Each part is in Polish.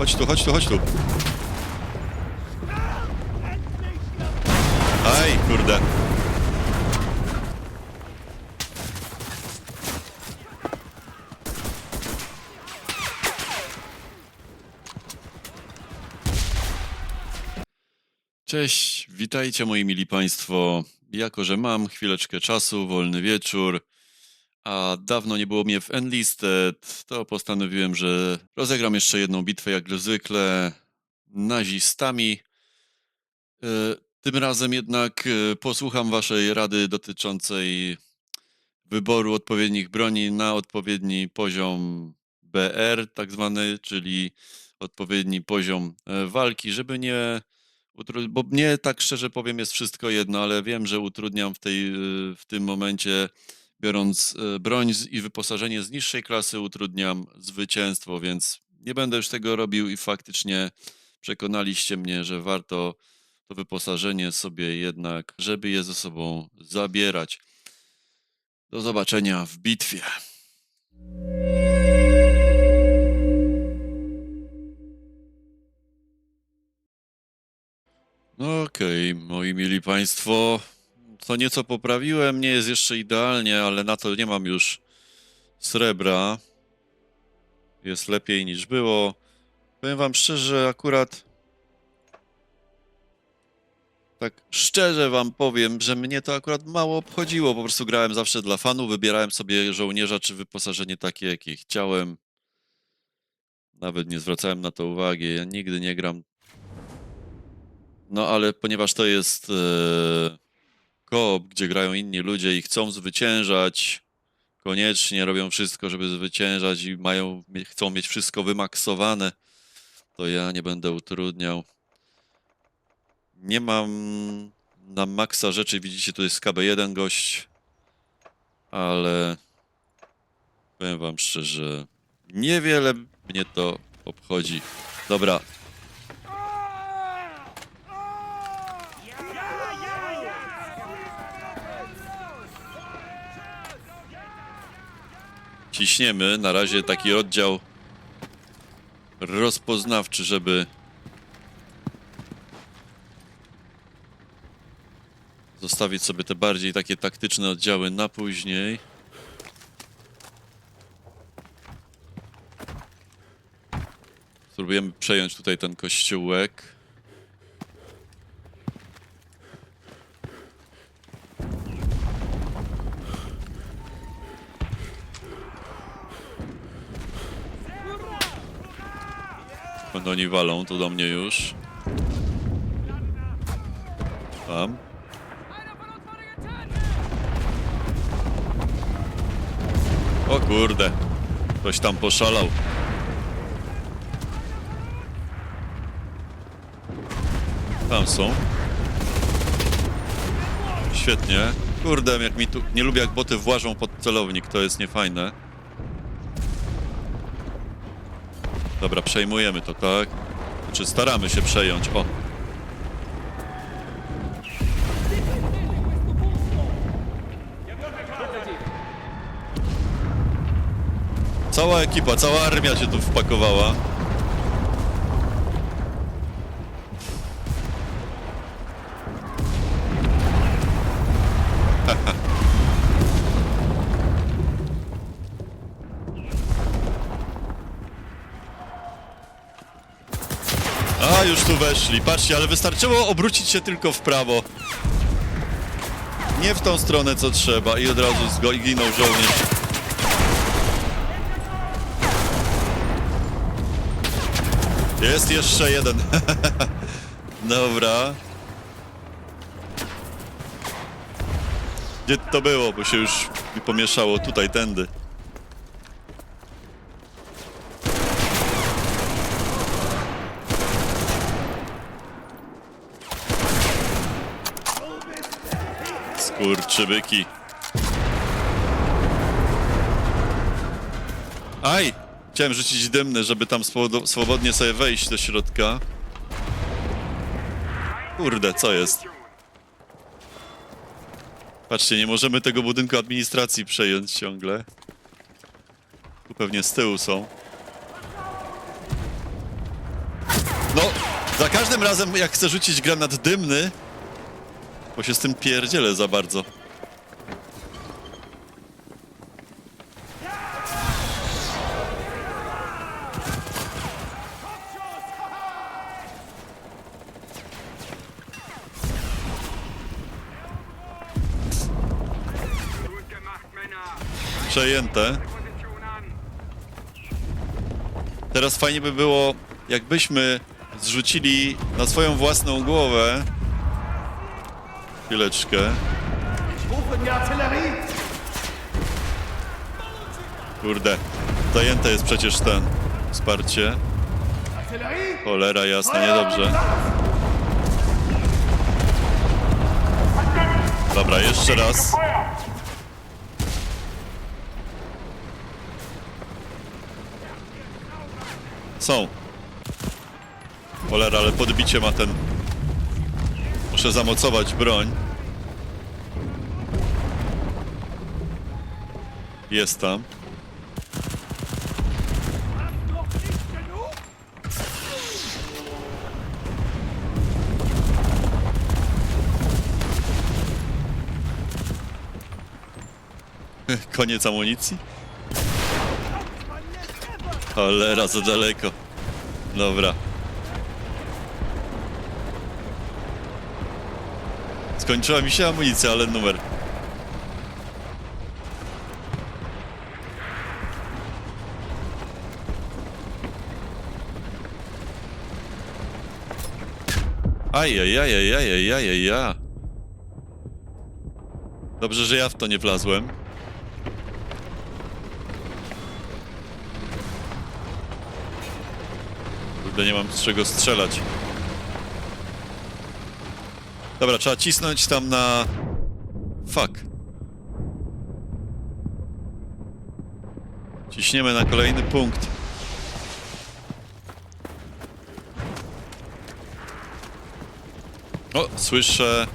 Chodź tu, chodź tu, chodź tu. Aj, kurde. Cześć, witajcie moi mili Państwo. Jako, że mam chwileczkę czasu, wolny wieczór, a dawno nie było mnie w Enlisted, to postanowiłem, że rozegram jeszcze jedną bitwę jak zwykle nazistami. E, Tym razem jednak e, posłucham Waszej rady dotyczącej wyboru odpowiednich broni na odpowiedni poziom BR, tak zwany, czyli odpowiedni poziom e, walki, żeby nie Bo mnie tak szczerze powiem jest wszystko jedno, ale wiem, że utrudniam w, tej, w tym momencie, biorąc y, broń i wyposażenie z niższej klasy, utrudniam zwycięstwo, więc nie będę już tego robił i faktycznie przekonaliście mnie, że warto to wyposażenie sobie jednak, żeby je ze sobą zabierać. Do zobaczenia w bitwie. No Okej, moi mili Państwo, co nieco poprawiłem, nie jest jeszcze idealnie, ale na to nie mam już srebra. Jest lepiej niż było. Powiem Wam szczerze, akurat tak szczerze Wam powiem, że mnie to akurat mało obchodziło. Po prostu grałem zawsze dla fanów, wybierałem sobie żołnierza czy wyposażenie takie, jakie chciałem. Nawet nie zwracałem na to uwagi. Ja nigdy nie gram no ale ponieważ to jest e, koop, gdzie grają inni ludzie i chcą zwyciężać, koniecznie robią wszystko, żeby zwyciężać i mają, chcą mieć wszystko wymaksowane, to ja nie będę utrudniał. Nie mam na maksa rzeczy, widzicie, to jest KB1 gość, ale powiem wam szczerze, niewiele mnie to obchodzi. Dobra, ciśniemy. Na razie taki oddział rozpoznawczy, żeby zostawić sobie te bardziej takie taktyczne oddziały na później. Spróbujemy przejąć tutaj ten kościółek. Oni walą tu do mnie już. Tam. O kurde. Ktoś tam poszalał. Tam są. Świetnie. Kurde, jak mi tu... Nie lubię jak boty włażą pod celownik, to jest niefajne. Dobra, przejmujemy to, tak? Czy staramy się przejąć? O! Cała ekipa, cała armia się tu wpakowała. A, już tu weszli. Patrzcie, ale wystarczyło obrócić się tylko w prawo. Nie w tą stronę, co trzeba. I od razu zgo- ginął żołnierz. Jest jeszcze jeden. Dobra. Gdzie to było? Bo się już mi pomieszało. Tutaj, tędy. Skurczybyki. Aj! Chciałem rzucić dymny, żeby tam swobodnie sobie wejść do środka. Kurde, co jest? Patrzcie, nie możemy tego budynku administracji przejąć ciągle. Tu pewnie z tyłu są. Za każdym razem, jak chcę rzucić granat dymny, bo się z tym pierdzielę za bardzo. Przejęte. Teraz fajnie by było, jakbyśmy zrzucili na swoją własną głowę. Chwileczkę. Kurde. Zajęte jest przecież ten wsparcie. Cholera jasna, niedobrze. Dobra, jeszcze raz. Są. Cholera, ale podbicie ma ten... Muszę zamocować broń. Jest tam. Koniec amunicji? Cholera, za daleko. Dobra. Skończyła mi się amunicja, ale numer. Ajajajajajajajajaj. Dobrze, że ja w to nie wlazłem. Kurde, nie mam z czego strzelać. Dobra, trzeba cisnąć tam na... Fuck. Ciśniemy na kolejny punkt. O, słyszę...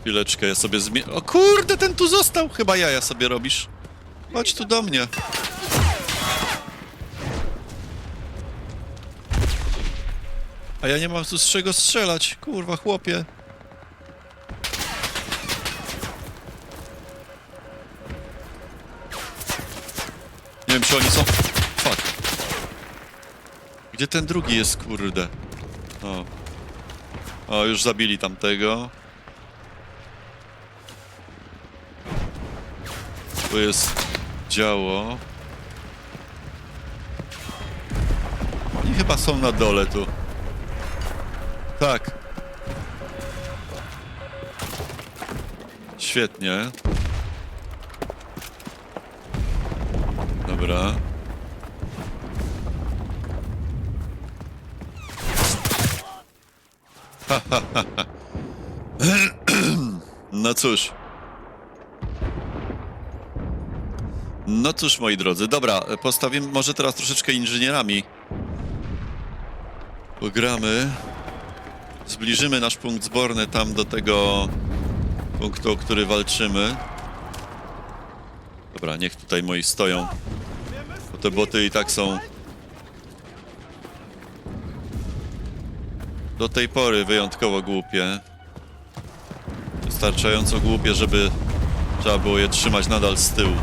Chwileczkę, ja sobie zmie... O kurde, ten tu został! Chyba jaja sobie robisz. Chodź tu do mnie. A ja nie mam tu z czego strzelać, kurwa chłopie. Nie wiem, czy oni są... Fuck. Gdzie ten drugi jest, kurde? O. O, już zabili tamtego. Tu jest działo. Oni chyba są na dole tu. Tak. Świetnie. Dobra. No cóż. No cóż, moi drodzy. Dobra, postawimy może teraz troszeczkę inżynierami. Pogramy. Zbliżymy nasz punkt zborny tam do tego punktu, o który walczymy. Dobra, niech tutaj moi stoją. Bo te boty i tak są do tej pory wyjątkowo głupie. Wystarczająco głupie, żeby trzeba było je trzymać nadal z tyłu.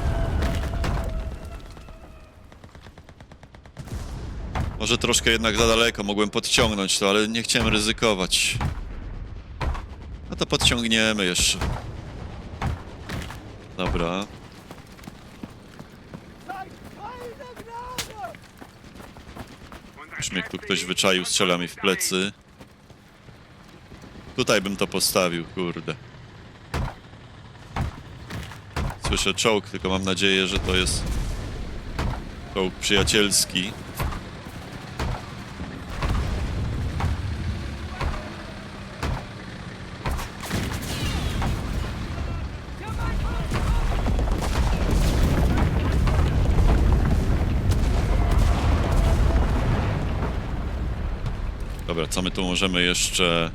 Może troszkę jednak za daleko, mogłem podciągnąć to, ale nie chciałem ryzykować. No to podciągniemy jeszcze. Dobra. Już mnie tu ktoś wyczaił, voll strzela mi w plecy. Tutaj bym to postawił, kurde. Słyszę czołg, tylko mam nadzieję, że to jest czołg przyjacielski. Co my tu możemy jeszcze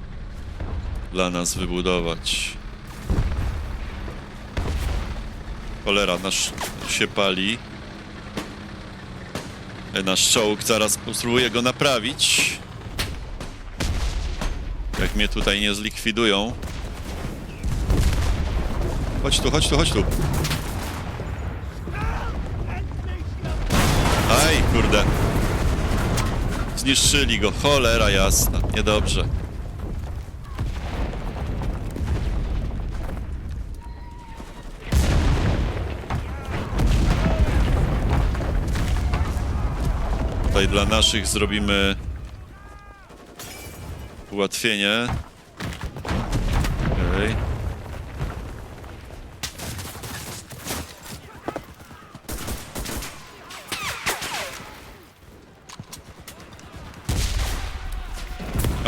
dla nas wybudować? Cholera, nasz się pali. E, Nasz czołg, zaraz spróbuję go naprawić. Jak mnie tutaj nie zlikwidują. Chodź tu, chodź tu, chodź tu. Aj, kurde. Zniszczyli go, cholera jasna, niedobrze. Tutaj dla naszych zrobimy ułatwienie. Okej.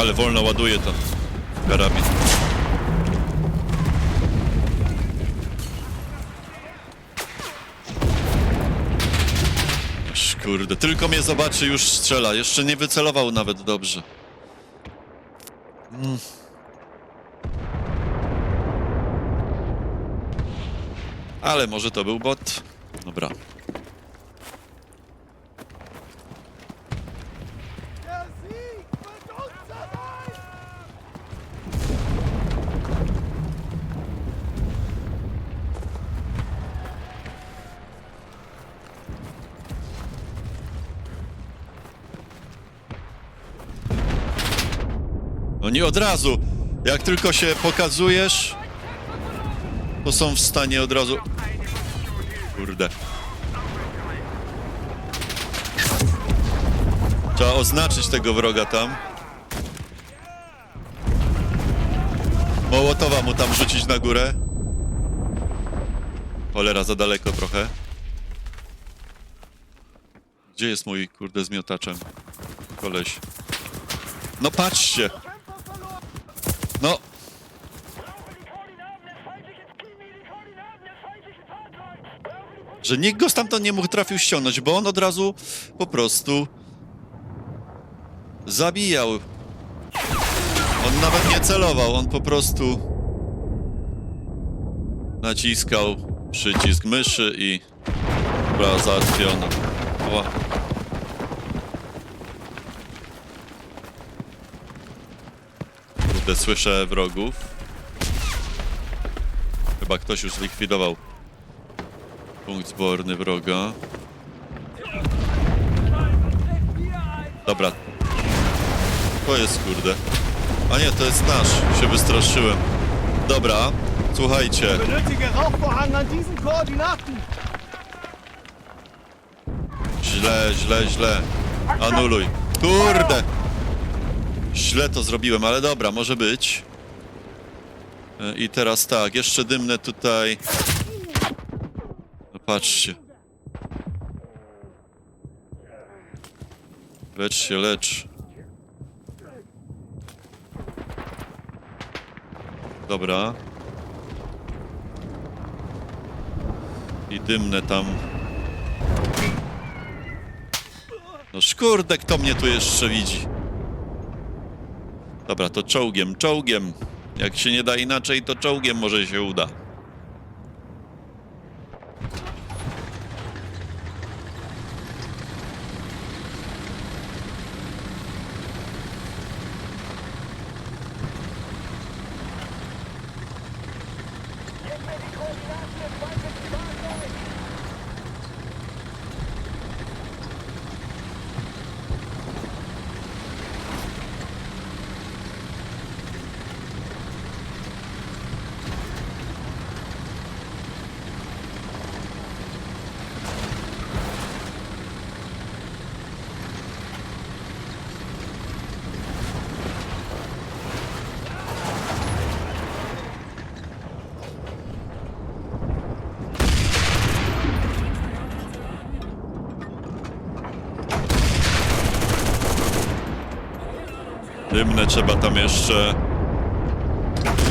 Ale wolno ładuje ten karabin. Aż Kurde, tylko mnie zobaczy, już strzela. Jeszcze nie wycelował nawet dobrze. Mm. Ale może to był bot. Dobra. No nie od razu. Jak tylko się pokazujesz, to są w stanie od razu... Kurde. Trzeba oznaczyć tego wroga tam. Mołotowa mu tam rzucić na górę. Cholera, za daleko trochę. Gdzie jest mój, kurde, z miotaczem? Koleś. No patrzcie! No! Że nikt go stamtąd nie mógł trafił ściągnąć, bo on od razu po prostu zabijał. On nawet nie celował, on po prostu naciskał przycisk myszy i była załatwiona. O. Kurde, słyszę wrogów. Chyba ktoś już zlikwidował punkt zborny wroga. Dobra. To jest kurde. A nie, to jest nasz. Się wystraszyłem. Dobra, słuchajcie. Źle, źle, źle. Anuluj. Kurde! Źle to zrobiłem, ale dobra, może być. E, I teraz tak, jeszcze dymne tutaj. No patrzcie. Lecz się, lecz. Dobra. I dymne tam. No szkurde, kto mnie tu jeszcze widzi? Dobra, to czołgiem, czołgiem. Jak się nie da inaczej, to czołgiem może się uda. Dymne trzeba tam jeszcze,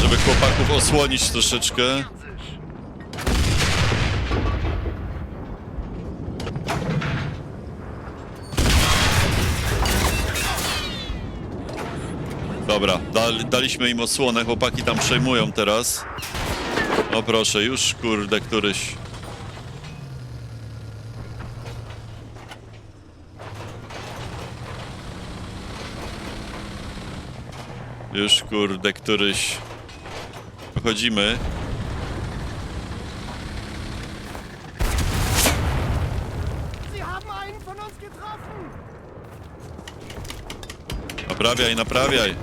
żeby chłopaków osłonić troszeczkę. Dobra, dal, daliśmy im osłonę, chłopaki tam przejmują teraz. O proszę, już kurde któryś. Już kurde, któryś... Wychodzimy. Naprawiaj, naprawiaj.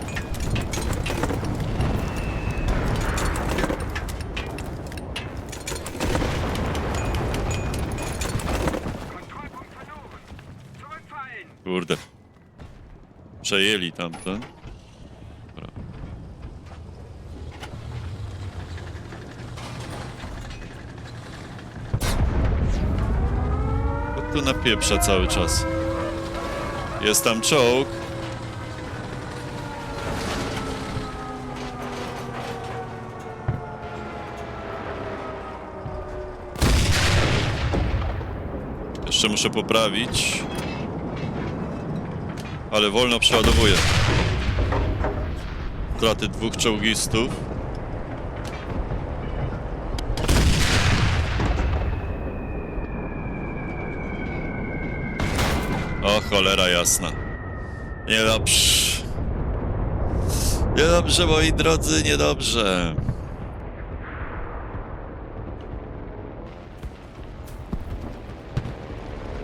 Kurde. Przejęli tamten. Tu napieprza cały czas. Jest tam czołg. Jeszcze muszę poprawić. Ale wolno przeładowuje. Straty dwóch czołgistów. O cholera jasna. Niedobrze. Niedobrze, moi drodzy, niedobrze.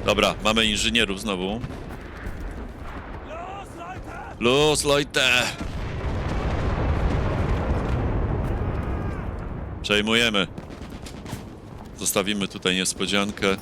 Dobra, mamy inżynierów znowu. Los, Leute! Przejmujemy. Zostawimy tutaj niespodziankę.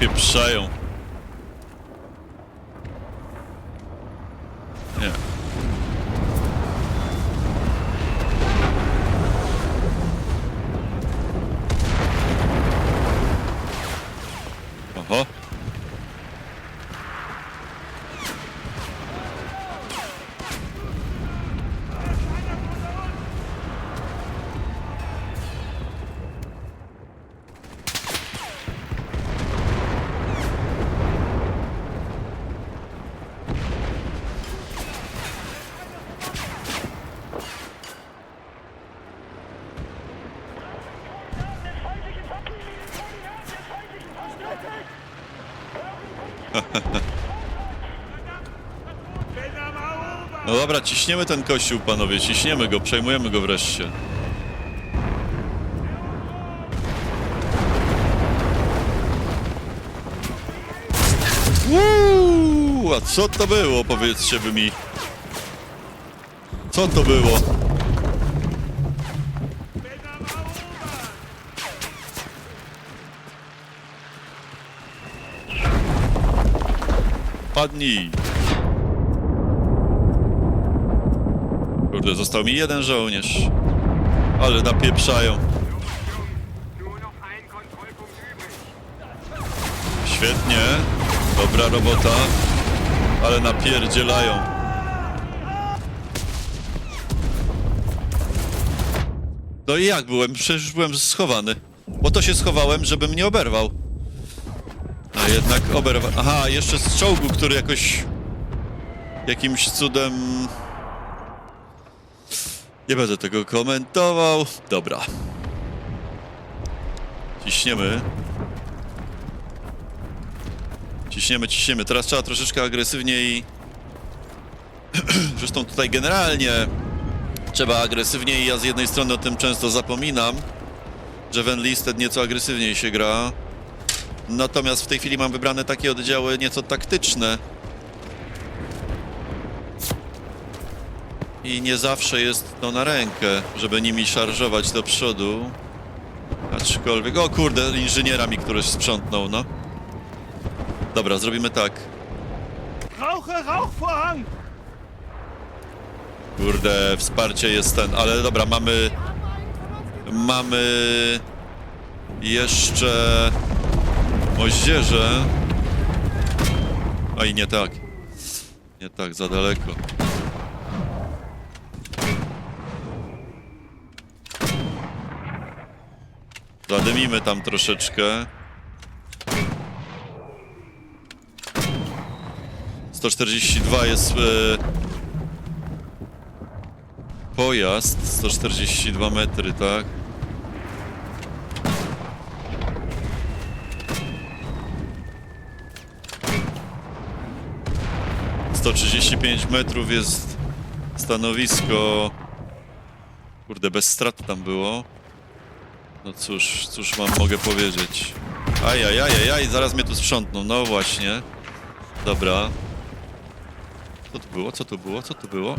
Ale napieprzają. Dobra, ciśniemy ten kościół, panowie, ciśniemy go, przejmujemy go wreszcie. Uuu, a co to było, powiedzcie wy mi? Co to było? Padnij! Kurde, został mi jeden żołnierz. Ale napieprzają. Świetnie. Dobra robota. Ale napierdzielają. No i jak byłem? Przecież byłem schowany. Po to się schowałem, żeby mnie oberwał. A jednak oberwał. Aha, jeszcze z czołgu, który jakoś... Jakimś cudem... Nie będę tego komentował. Dobra. Ciśniemy. Ciśniemy, ciśniemy. Teraz trzeba troszeczkę agresywniej. Zresztą tutaj generalnie trzeba agresywniej. Ja z jednej strony o tym często zapominam, że w Enlisted nieco agresywniej się gra. Natomiast w tej chwili mam wybrane takie oddziały nieco taktyczne. I nie zawsze jest to na rękę, żeby nimi szarżować do przodu. Aczkolwiek... O kurde, inżyniera mi któryś sprzątnął, no. Dobra, zrobimy tak. Rauche, Rauchvorhang! Kurde, wsparcie jest ten, ale dobra, mamy... Mamy... Jeszcze... Moździerze. I nie tak. Nie tak, za daleko. Zadymimy tam troszeczkę. 142 jest e, pojazd. 142 metry, tak? Sto trzydzieści pięć metrów jest stanowisko. Kurde, bez strat tam było. No cóż, cóż wam mogę powiedzieć. Ajajajajaj, zaraz mnie tu sprzątną. No właśnie. Dobra. Co tu było? Co tu było? Co tu było?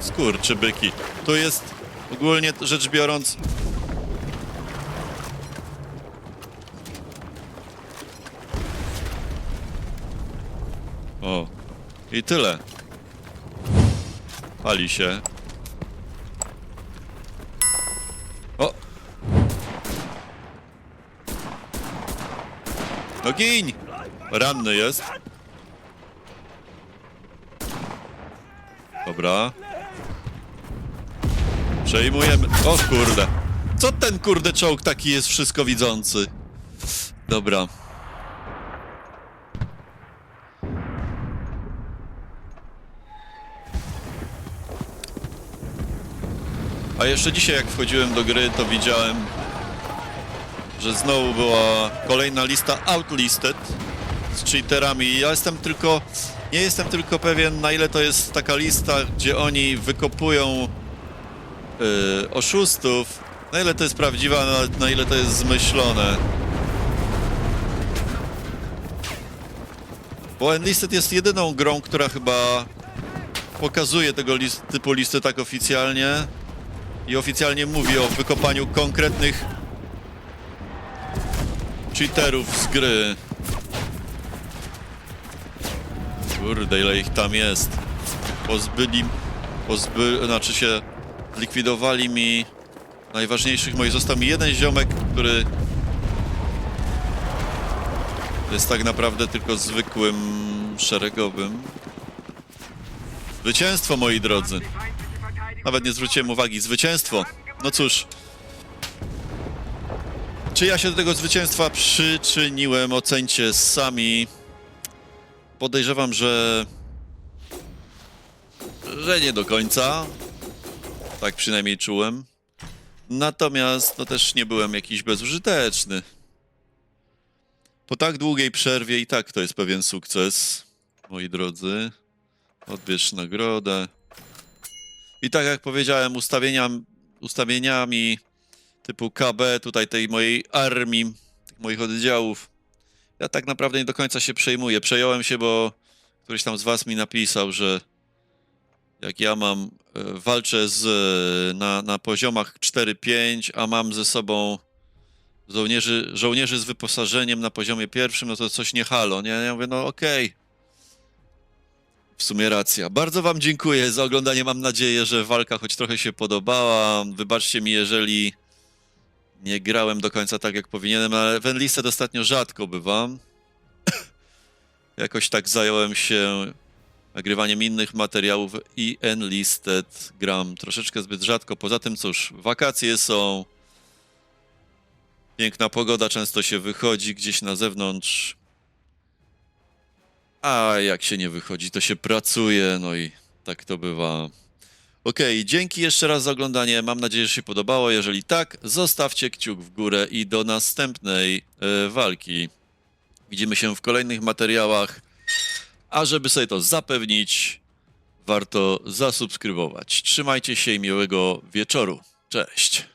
Skurczy byki. Tu jest ogólnie rzecz biorąc. O. I tyle. Pali się. No gin! Ranny jest. Dobra. Przejmujemy. O kurde. Co ten kurde czołg taki jest wszystko widzący? Dobra. A jeszcze dzisiaj jak wchodziłem do gry, to widziałem, że znowu była kolejna lista outlisted z cheaterami. Ja jestem tylko, nie jestem tylko pewien, na ile to jest taka lista, gdzie oni wykopują yy, oszustów, na ile to jest prawdziwa, na, na ile to jest zmyślone. Bo Enlisted jest jedyną grą, która chyba pokazuje tego list, typu listy tak oficjalnie i oficjalnie mówi o wykopaniu konkretnych cheaterów z gry. Kurde, ile ich tam jest. Pozbyli, pozby, znaczy się zlikwidowali mi najważniejszych moich. Został mi jeden ziomek, który jest tak naprawdę tylko zwykłym szeregowym. Zwycięstwo, moi drodzy. Nawet nie zwróciłem uwagi. Zwycięstwo. No cóż. Czy ja się do tego zwycięstwa przyczyniłem? Ocencie sami. Podejrzewam, że. że nie do końca. Tak przynajmniej czułem. Natomiast no też nie byłem jakiś bezużyteczny. Po tak długiej przerwie i tak to jest pewien sukces, moi drodzy. Odbierz nagrodę. I tak jak powiedziałem, ustawienia, ustawieniami typu KB, tutaj tej mojej armii, tych moich oddziałów, ja tak naprawdę nie do końca się przejmuję. Przejąłem się, bo któryś tam z was mi napisał, że jak ja mam, e, walczę z, e, na, na poziomach 4-5, a mam ze sobą żołnierzy, żołnierzy z wyposażeniem na poziomie pierwszym, no to coś nie halo, nie? Ja mówię, no okej. W sumie racja. Bardzo Wam dziękuję za oglądanie. Mam nadzieję, że walka choć trochę się podobała. Wybaczcie mi, jeżeli nie grałem do końca tak, jak powinienem, ale w Enlisted ostatnio rzadko bywam. Jakoś tak zająłem się nagrywaniem innych materiałów i Enlisted gram troszeczkę zbyt rzadko. Poza tym, cóż, wakacje są. Piękna pogoda, często się wychodzi gdzieś na zewnątrz. A jak się nie wychodzi, to się pracuje, no i tak to bywa. Okej, dzięki jeszcze raz za oglądanie. Mam nadzieję, że się podobało. Jeżeli tak, zostawcie kciuk w górę i do następnej e, walki. Widzimy się w kolejnych materiałach. A żeby sobie to zapewnić, warto zasubskrybować. Trzymajcie się i miłego wieczoru. Cześć.